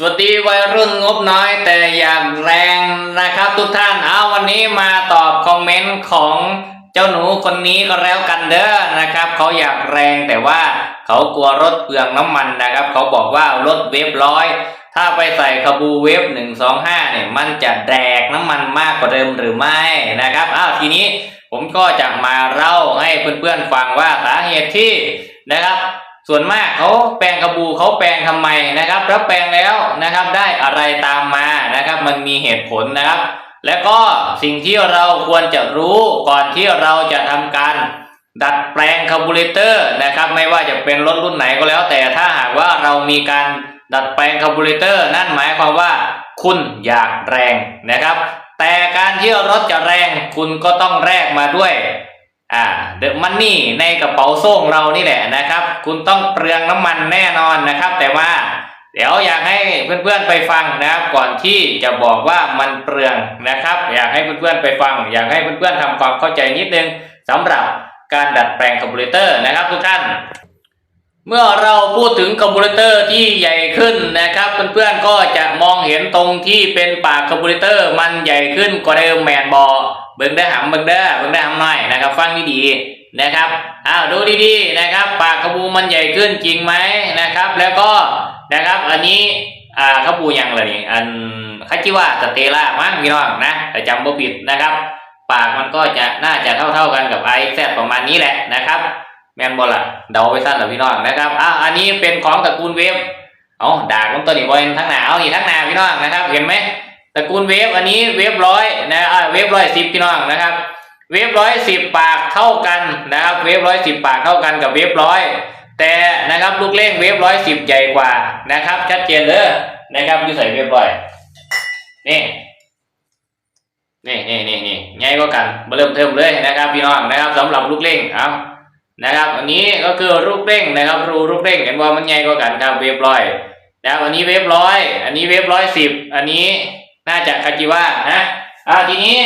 สวัสดีวัยรุ่นงบน้อยแต่อยากแรงนะครับทุกท่านเอาวันนี้มาตอบคอมเมนต์ของเจ้าหนูคนนี้ก็แล้วกันเด้อนะครับเขาอยากแรงแต่ว่าเขากลัวรถเปลืองน้ำมันนะครับ เขาบอกว่ารถเวฟร้อยถ้าไปใส่ขบูเวฟหนึ่งสองห้าเนี่ยมันจะแดกน้ำมันมากกว่าเดิมหรือไม่นะครับอ้าวทีนี้ผมก็จะมาเล่าให้เพื่อนๆฟังว่าสาเหตุที่นะครับ ส่วนมากเขาแปลงกระบูเขาแปลงทำไมนะครับแล้วแปลงแล้วนะครับได้อะไรตามมานะครับ มันมีเหตุผลนะครับ และก็สิ่งที่เราควรจะรู้ก่อนที่เราจะทำการดัดแปลงคาร์บูเรเตอร์นะครับไม่ว่าจะเป็นรถรุ่นไหนก็แล้ว แต่ถ้าหากว่าเรามีการดัดแปลงคาร์บูเรเตอร์ นั่นหมายความว่าคุณอยากแรงนะครับ แต่การที่รถจะแรงคุณก็ต้องแลกมาด้วย อ่าเดอะมันนี่ในกระเป๋าโซ่งเรานี่แหละนะครับ คุณต้องเปลืองน้ำมันแน่นอนนะครับ แต่ว่าเดี๋ยวอยากให้เพื่อนๆไปฟังนะครับ ก่อนที่จะบอกว่ามันเปลืองนะครับ อยากให้เพื่อนๆไปฟัง อยากให้เพื่อนๆทำความเข้าใจนิดนึงสำหรับการดัดแปลงคาร์บูเรเตอร์นะครับทุกท่าน เมื่อเราพูดถึงคาร์บูเรเตอร์ที่ใหญ่ขึ้นนะครับเพื่อนๆก็จะมองเห็นตรงที่เป็นปากคาร์บูเรเตอร์มันใหญ่ขึ้นกว่าเดิมแมนบอ เบิ่งได้หำเบิ่งได้เบิ่งได้หำหน่อยนะครับ ฟังดีๆนะครับอ้าวดูดีๆนะครับ ปากคาบูมันใหญ่ขึ้นจริงไหมนะครับ แล้วก็นะครับอันนี้อ่าคาบูยังเลยนี่อันคาจิวะสเตล่ามั้งพี่น้องนะแต่จำบ่ผิดนะครับ ปากมันก็จะน่าจะเท่าๆกันกับไอแซดประมาณนี้แหละนะครับแมนบอลล่ะเดาไปสั้นหรอพี่น้องนะครับอ่าอันนี้เป็นของตระกูลเวฟเอาดากมันตัวนี้บอลทั้งหนาเอานี่ทั้งหนาพี่น้องนะครับ เห็นไหม ระกูลเวฟอันนี้เวฟร้อยนะเวฟร้อยสิบพี่น้องนะครับ เวฟร้อยสิบปากเท่ากันนะครับ เวฟร้อยสิบปากเท่ากันกับเวฟร้อยแต่นะครับลูกเล่งเวฟร้อยสิบใหญ่กว่านะครับ ชัดเจนเลยนะครับอยู่ใส่เวฟร้อยนี่นี่นี่นี่นี่ใหญ่กว่ากันมาเริ่มเทิมเลยนะครับพี่น้องนะครับสำหรับลูกเล่งเอานะครับอันนี้ก็คือรูปเร่งนะครับรูรูปเร่งเห็นว่ามันใหญ่กว่ากันครับเวฟร้อยนะครับอันนี้เวฟร้อยอันนี้เวฟร้อยสิบอันนี้ น่าจะคาจิวะนะอ่าทีนี้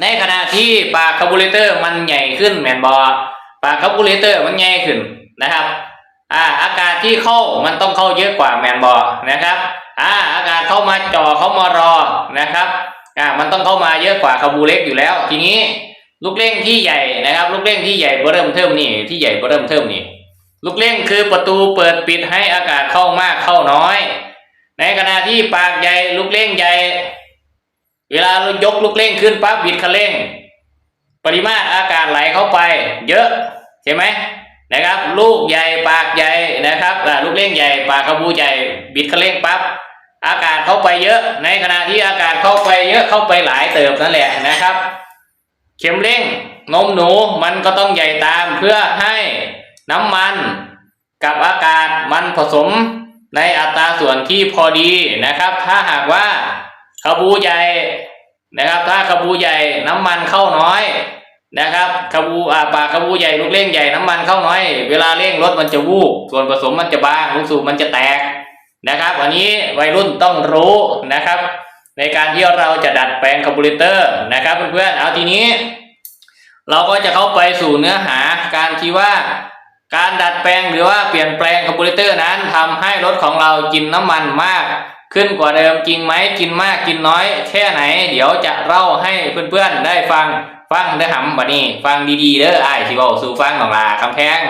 ในขณะที่ปากคาร์บูเรเตอร์มันใหญ่ขึ้นแมนบอปากคาร์บูเรเตอร์มันใหญ่ขึ้นนะครับอ่าอากาศที่เข้ามันต้องเข้าเยอะกว่าแมนบอนะครับอ่าอากาศเข้ามาจ่อเข้ามารอนะครับอ่ามันต้องเข้ามาเยอะกว่าคาร์บูเล็กอยู่แล้ว ทีนี้ลูกเร่งที่ใหญ่นะครับ ลูกเร่งที่ใหญ่เริ่มเทิมนี่ที่ใหญ่เริ่มเทิมนี่ลูกเร่งคือประตูเปิดปิดให้อากาศเข้ามากเข้าน้อย ในขณะที่ปากใหญ่ลูกเร่งใหญ่ เวลาเรายกลูกเร่งขึ้นปั๊บบิดคันเร่ง ปริมาตรอากาศไหลเข้าไป เยอะใช่ไหมนะครับ ลูกใหญ่ปากใหญ่นะครับอ่าลูกเร่งใหญ่ ปากกระบูใหญ่บิดคันเร่งปั๊บอากาศเข้าไปเยอะ ในขณะที่อากาศเข้าไปเยอะเข้าไปหลายเติบนั่นแหละนะครับ เข็มเร่งนมหนูมันก็ต้องใหญ่ตามเพื่อให้น้ำมันกับอากาศมันผสม ในอัตราส่วนที่พอดีนะครับ ถ้าหากว่าขบูใหญ่นะครับ ถ้าขบูใหญ่น้ำมันเข้าน้อยนะครับขบูอ่าปากขบูใหญ่ลูกเร่งใหญ่น้ำมันเข้าน้อย เวลาเร่งรถมันจะวูบส่วนผสมมันจะบางลูกสูบมันจะแตกนะครับอันนี้วัยรุ่นต้องรู้นะครับ ในการที่เราจะดัดแปลงคาร์บูเรเตอร์นะครับเพื่อนๆเอาทีนี้ เราก็จะเข้าไปสู่เนื้อหาการที่ว่า การดัดแปลงหรือว่าเปลี่ยนแปลงคาร์บูเรเตอร์นั้นทำให้รถของเรากินน้ำมันมาก ขึ้นกว่าเดิมจริงไหมกินมากกินน้อย แค่ไหน เดี๋ยวจะเล่าให้เพื่อนๆได้ฟังฟังได้หำบัดนี้ ฟังดีๆเด้อไอ้ที่บอกสู่ฟังของลาคำแพง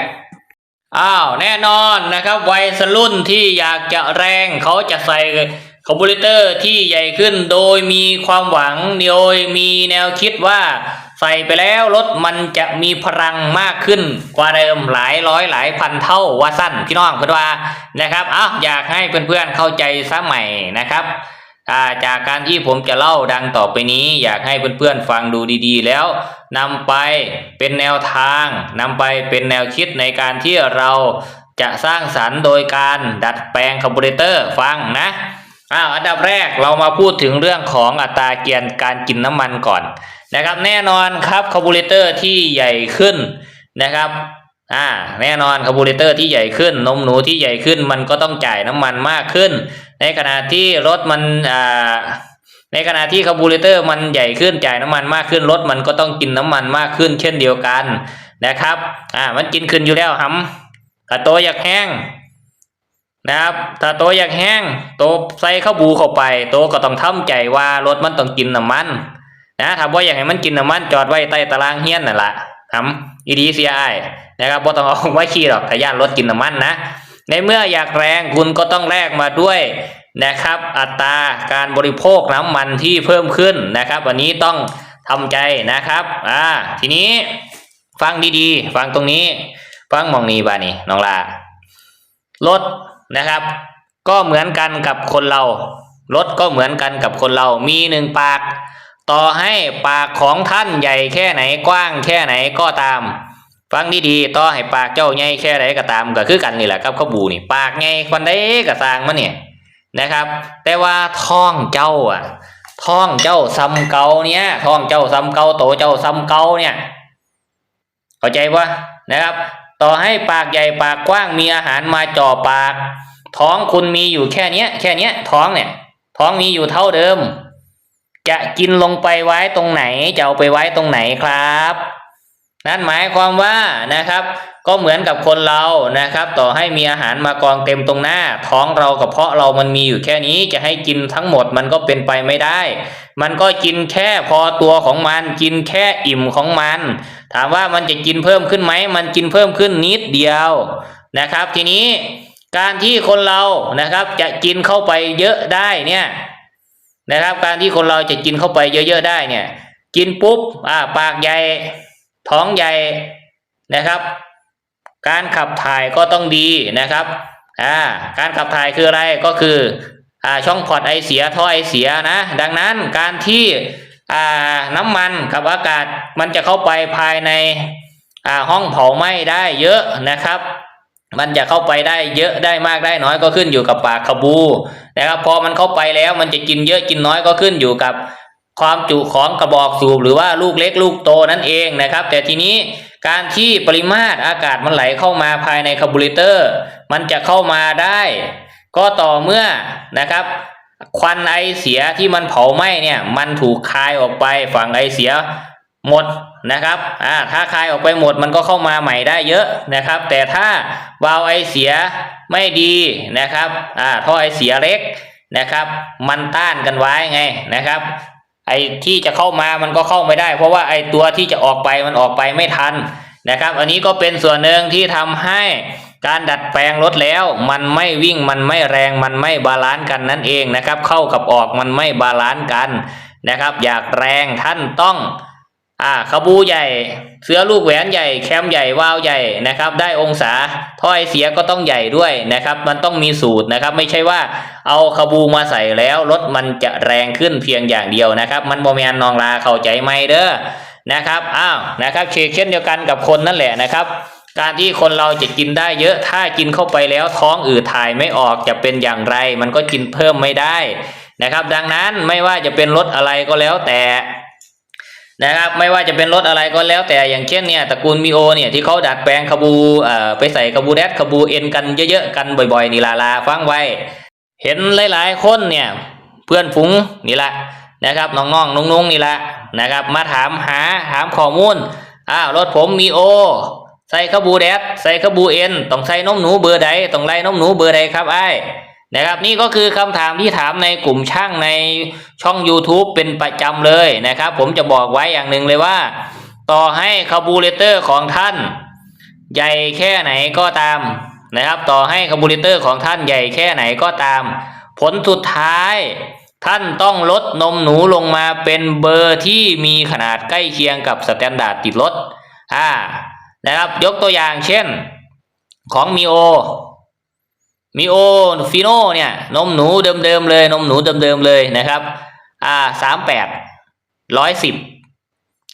อ้าวแน่นอนนะครับวัยรุ่นที่อยากจะแรงเขาจะใส่คาร์บูเรเตอร์ที่ใหญ่ขึ้นโดยมีความหวังโดยมีแนวคิดว่า ใส่ไปแล้วรถมันจะมีพลังมากขึ้นกว่าเดิมหลายร้อยหลายพันเท่าว่าสั้นพี่น้องเพื่อนว่านะครับอ้าวอยากให้เพื่อนๆเข้าใจซะใหม่นะครับาจากการที่ผมจะเล่าดังต่อไปนี้ อยากให้เพื่อนๆฟังดูดีๆ แล้วนำไปเป็นแนวทางนำไปเป็นแนวคิดในการที่เราจะสร้างสรรค์โดยการดัดแปลงคาร์บูเรเตอร์ฟังนะอ้าวอันดับแรกเรามาพูดถึงเรื่องของอัตราเกียร์การกินน้ำมันก่อน นะครับแน่นอนครับคาร์บูเรเตอร์ที่ใหญ่ขึ้นนะครับอ่าแน่นอนคาร์บูเรเตอร์ที่ใหญ่ขึ้น นมหนูที่ใหญ่ขึ้นมันก็ต้องจ่ายน้ำมันมากขึ้น ในขณะที่รถมันอ่าในขณะที่คาร์บูเรเตอร์มันใหญ่ขึ้นจ่ายน้ำมันมากขึ้นรถมันก็ต้องกินน้ำมันมากขึ้น เช่นเดียวกันนะครับอ่ามันกินขึ้นอยู่แล้วหำกระโตอยากแห้งนะครับถ้าโตอยากแห้งโตใส่ข้าวบูเข้าไป โตก็ต้องทำใจว่ารถมันต้องกินน้ำมัน นะถ้าบ่อยากให้มันกินน้ำมันจอดไว้ใต้ตารางเฮียนนั่นแหละทำอีดีเสีไอนะครับบ่ต้องเอาไว้ขี่หรอกถ้าย่านรถกินน้ำมันนะในเมื่ออยากแรงคุณก็ต้องแลกมาด้วยนะครับ อัตราการบริโภคน้ำมันที่เพิ่มขึ้นนะครับ วันนี้ต้องทำใจนะครับอ่าทีนี้ฟังดีๆ ฟังตรงนี้ ฟังมองนี้บานี่น้องลารถนะครับ ก็เหมือนกันกับคนเรารถก็เหมือนกันกับคนเรามีหนึ่งปาก ต่อให้ปากของท่านใหญ่แค่ไหนกว้างแค่ไหนก็ตาม ฟังดีๆต่อให้ปากเจ้าใหญ่แค่ไหนก็ตามก็คือกันนี่แหละครับขบูนี่ปากใหญ่คนใดก็สร้างมันเนี่ยนะครับ แต่ว่าท้องเจ้าอะท้องเจ้าซ้ำเก่าเนี่ยท้องเจ้าซ้ำเก่าโตเจ้าซ้ำเก่าเนี่ย เข้าใจปะนะครับ ต่อให้ปากใหญ่ปากกว้างมีอาหารมาจ่อปาก ท้องคุณมีอยู่แค่เนี้ย แค่เนี้ยท้องเนี่ย ท้องมีอยู่เท่าเดิม จะกินลงไปไว้ตรงไหนจะเอาไปไว้ตรงไหนครับ นั่นหมายความว่านะครับ ก็เหมือนกับคนเรานะครับ ต่อให้มีอาหารมากองเต็มตรงหน้า ท้องเรากับเพาะเรามันมีอยู่แค่นี้จะให้กินทั้งหมดมันก็เป็นไปไม่ได้ มันก็กินแค่พอตัวของมันกินแค่อิ่มของมัน ถามว่ามันจะกินเพิ่มขึ้นไหมมันกินเพิ่มขึ้นนิดเดียวนะครับ ทีนี้การที่คนเรานะครับจะกินเข้าไปเยอะได้เนี่ย นะครับการที่คนเราจะกินเข้าไปเยอะๆได้เนี่ย กินปุ๊บอ่าปากใหญ่ท้องใหญ่นะครับ การขับถ่ายก็ต้องดีนะครับอ่าการขับถ่ายคืออะไรก็คืออ่าช่องพอร์ตไอเสียท่อไอเสียนะ ดังนั้นการที่อ่าน้ำมันกับอากาศมันจะเข้าไปภายในอ่าห้องเผาไหม้ได้เยอะนะครับ มันจะเข้าไปได้เยอะได้มากได้น้อยก็ขึ้นอยู่กับปากขบูนะครับพอมันเข้าไปแล้วมันจะกินเยอะกินน้อยก็ขึ้นอยู่กับความจุของกระบอกสูบหรือว่าลูกเล็กลูกโตนั่นเองนะครับ แต่ทีนี้การที่ปริมาตรอากาศมันไหลเข้ามาภายในคาร์บูเรเตอร์ มันจะเข้ามาได้ ก็ต่อเมื่อนะครับ ควันไอเสียที่มันเผาไหม้เนี่ย มันถูกคายออกไปฝั่งไอเสีย หมดนะครับอ่าถ้าคายออกไปหมดมันก็เข้ามาใหม่ได้เยอะนะครับ แต่ถ้าวาล์วไอเสียไม่ดีนะครับอ่าท่อไอเสียเล็กนะครับ มันต้านกันไว้ไงนะครับไอที่จะเข้ามามันก็เข้าไม่ได้ เพราะว่าไอตัวที่จะออกไปมันออกไปไม่ทันนะครับ อันนี้ก็เป็นส่วนหนึ่งที่ทำให้การดัดแปลงรถแล้ว มันไม่วิ่งมันไม่แรงมันไม่บาลานซ์กันนั่นเองนะครับ เข้ากับออกมันไม่บาลานซ์กันนะครับ อยากแรงท่านต้อง อ่าขบูใหญ่ เสือลูกแหวนใหญ่ แคมใหญ่ วาวใหญ่นะครับ ได้องศา ถ้อยเสียก็ต้องใหญ่ด้วยนะครับ มันต้องมีสูตรนะครับ ไม่ใช่ว่าเอาขบูมาใส่แล้วรถมันจะแรงขึ้นเพียงอย่างเดียวนะครับ มันโมเมนนองลาเข้าใจไหมเด้อ นะครับ อ้าว นะครับเชเช่นเดียวกันกับคนนั่นแหละนะครับ การที่คนเราจะกินได้เยอะ ถ้ากินเข้าไปแล้วท้องอืดถ่ายไม่ออกจะเป็นอย่างไร มันก็กินเพิ่มไม่ได้นะครับ ดังนั้นไม่ว่าจะเป็นรถอะไรก็แล้วแต่ นะครับ ไม่ว่าจะเป็นรถอะไรก็แล้วแต่อย่างเช่นเนี่ยตระกูลมีโอเนี่ยที่เขาดัดแปลงขบูเอ่อไปใส่ขบูแดดขบูเอ็นกันเยอะๆกันบ่อยๆนี่ลาลาฟังไว้ เห็นหลายๆคนเนี่ยเพื่อนฝูงนี่ละนะครับน้องๆนุ่งๆนี่ละนะครับ มาถามหาถามข้อมูลอ้าวรถผมมีโอ ใส่ขบูแดดใส่ขบูเอ็นต้องใส่นมหนูเบอร์ใดต้องไล่นมหนูเบอร์ใดครับไอ้ นะครับนี่ก็คือคำถามที่ถามในกลุ่มช่างในช่อง YouTube เป็นประจำเลยนะครับ ผมจะบอกไว้อย่างหนึ่งเลยว่า ต่อให้คาร์บูเรเตอร์ของท่าน ใหญ่แค่ไหนก็ตามนะครับ ต่อให้คาร์บูเรเตอร์ของท่านใหญ่แค่ไหนก็ตาม ผลสุดท้าย ท่านต้องลดนมหนูลงมาเป็นเบอร์ที่มีขนาดใกล้เคียงกับสแตนดาร์ดติดรถอ่านะครับยกตัวอย่างเช่นของมีโอ มีโอฟิโนเนี่ยนมหนูเดิมๆเลย นมหนูเดิมๆเลยนะครับอ่าสามแปดร้อยสิบ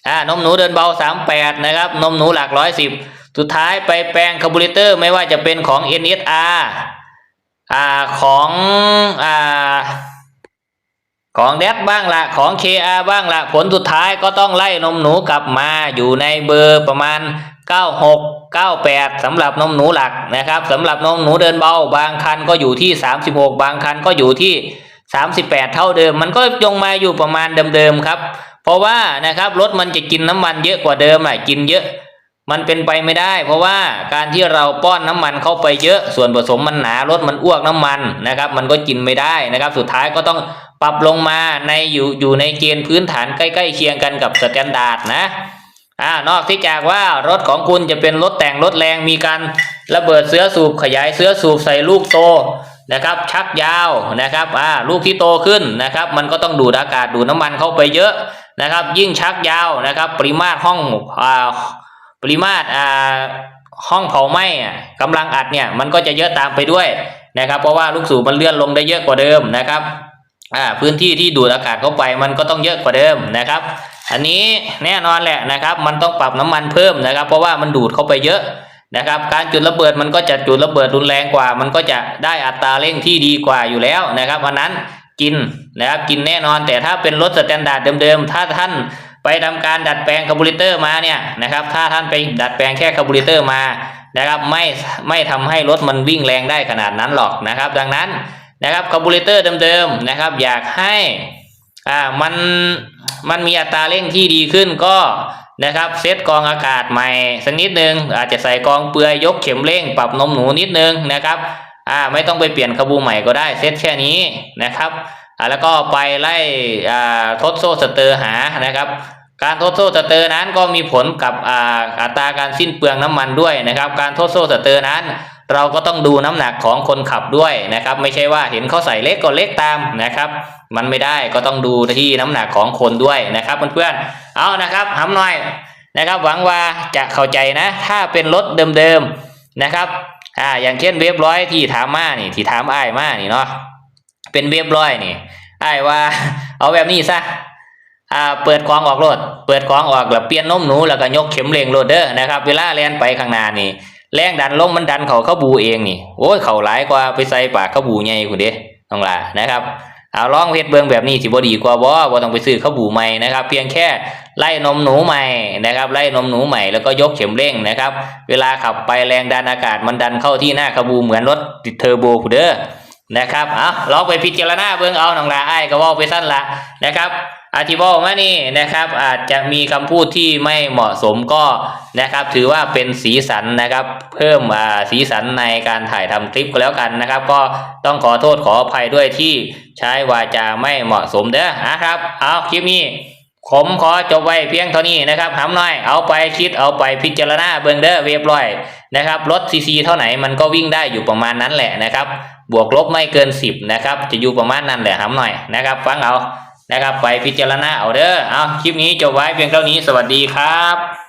อ่านมหนูเดินเบาสามแปดนะครับนมหนูหลักร้อยสิบสุดท้ายไปแปลงคาร์บูเรเตอร์ไม่ว่าจะเป็นของ NSR อ่าของอ่าของแดดบ้างละของ KR บ้างละผลสุดท้ายก็ต้องไล่นมหนูกลับมาอยู่ในเบอร์ประมาณ 96 98สำหรับนมหนูหลักนะครับสำหรับนมหนูเดินเบา บางคันก็อยู่ที่ 36 บางคันก็อยู่ที่ 38 เท่าเดิม มันก็ยงมาอยู่ประมาณเดิมๆครับ เพราะว่านะครับรถมันจะกินน้ำมันเยอะกว่าเดิมอะกินเยอะ มันเป็นไปไม่ได้ เพราะว่าการที่เราป้อนน้ำมันเข้าไปเยอะ ส่วนผสมมันหนารถมันอ้วกน้ำมันนะครับ มันก็กินไม่ได้นะครับ สุดท้ายก็ต้องปรับลงมาในอยู่อยู่ในเกณฑ์พื้นฐานใกล้ๆเคียงกันกับสแตนดาร์ดนะ อ่านอกที่จากว่ารถของคุณจะเป็นรถแต่งรถแรงมีการระเบิดเสื้อสูบขยายเสื้อสูบใส่ลูกโตนะครับ ชักยาวนะครับอ่าลูกที่โตขึ้นนะครับ มันก็ต้องดูดอากาศดูดน้ำมันเข้าไปเยอะนะครับ ยิ่งชักยาวนะครับ ปริมาตรห้องอ่าปริมาตรอ่าห้องเผาไหม้อะกำลังอัดเนี่ยมันก็จะเยอะตามไปด้วยนะครับ เพราะว่าลูกสูบมันเลื่อนลงได้เยอะกว่าเดิมนะครับ อ่าพื้นที่ที่ดูดอากาศเข้าไปมันก็ต้องเยอะกว่าเดิมนะครับ อันนี้แน่นอนแหละนะครับ มันต้องปรับน้ำมันเพิ่มนะครับ เพราะว่ามันดูดเข้าไปเยอะนะครับ การจุดระเบิดมันก็จะจุดระเบิดรุนแรงกว่า มันก็จะได้อัตราเร่งที่ดีกว่าอยู่แล้วนะครับอันนั้นกินนะครับกินแน่นอน แต่ถ้าเป็นรถสแตนดาร์ดเดิมๆถ้าท่านไปทำการดัดแปลงคาร์บูเรเตอร์มาเนี่ยนะครับ ถ้าท่านไปดัดแปลงแค่คาร์บูเรเตอร์มานะครับไม่ไม่ทำให้รถมันวิ่งแรงได้ขนาดนั้นหรอกนะครับ ดังนั้น นะครับคาบูเรเตอร์เดิมๆนะครับ อยากให้อ่ามันมันมีอัตราเร่งที่ดีขึ้นก็นะครับเซตกองอากาศใหม่สักนิดนึง อาจจะใส่กองเปลือยยกเข็มเร่ง ปรับนมหนูนิดนึงนะครับอ่าไม่ต้องไปเปลี่ยนคาบูใหม่ก็ได้เซตแค่นี้นะครับอ่าแล้วก็ไปไล่อ่าทดโซ่สเตอร์หานะครับการทดโซ่สเตอร์นั้นก็มีผลกับอ่าอัตราการสิ้นเปลืองน้ำมันด้วยนะครับ การทดโซ่สเตอร์นั้น เราก็ต้องดูน้ำหนักของคนขับด้วยนะครับ ไม่ใช่ว่าเห็นเขาใส่เล็กก็เล็กตามนะครับ มันไม่ได้ก็ต้องดูที่น้ำหนักของคนด้วยนะครับเพื่อนๆเอานะครับหำหน่อยนะครับหวังว่าจะเข้าใจนะ ถ้าเป็นรถเดิมๆนะครับอ่าอย่างเช่นเว็บร้อยที่ถามมานี่ที่ถามไอ้มานี่เนาะเป็นเว็บร้อยนี่ไอ้ว่า เอาแบบนี้ซะอ่าเปิดกองออกรถเปิดกองออกแล้วเปลี่ยนนมหนูแล้วก็ยกเข็มเร่งรถเด้อนะครับ เวลาแล่นไปข้างหน้านี่ แรงดันลมมันดันเขาเข้าบูเองนี่โอ้ยเขาหลายกว่าไปใส่ปากเข้าบูใหญ่คุณเด้ต้องลานะครับเอาลองเพชรเบิงแบบนี้สิบ่ดีกว่าบ่บ่ต้องไปซื้อข้าวบูใหม่นะครับ เพียงแค่ไล่นมหนูใหม่นะครับไล่นมหนูใหม่แล้วก็ยกเข็มเร่งนะครับ เวลาขับไปแรงดันอากาศมันดันเข้าที่หน้าขบูเหมือนรถติดเทอร์โบคุณเด้อ นะครับเอาลองไปพิจารณาเบิ่งเอาหนังลาไอ้ายก็ว่าไปสั้นละนะครับอาทิบอกมานี่นะครับอาจจะมีคำพูดที่ไม่เหมาะสมก็นะครับ ถือว่าเป็นสีสันนะครับ เพิ่มอ่าสีสันในการถ่ายทำคลิปก็แล้วกันนะครับ ก็ต้องขอโทษขออภัยด้วยที่ใช้วาจาไม่เหมาะสมเด้อนะครับเอาคลิปนี้ผมขอจบไว้เพียงเท่านี้นะครับหำน้อยเอาไปคิดเอาไปพิจารณาเบิงเด้อเรียบร้อยนะครับรถซีซีเท่าไหนมันก็วิ่งได้อยู่ประมาณนั้นแหละนะครับ บวกลบไม่เกินสิบนะครับจะอยู่ประมาณนั้นแหละหำหน่อยนะครับฟังเอานะครับไปพิจารณาเอาเด้อเอาคลิปนี้จบไว้เพียงเท่านี้สวัสดีครับ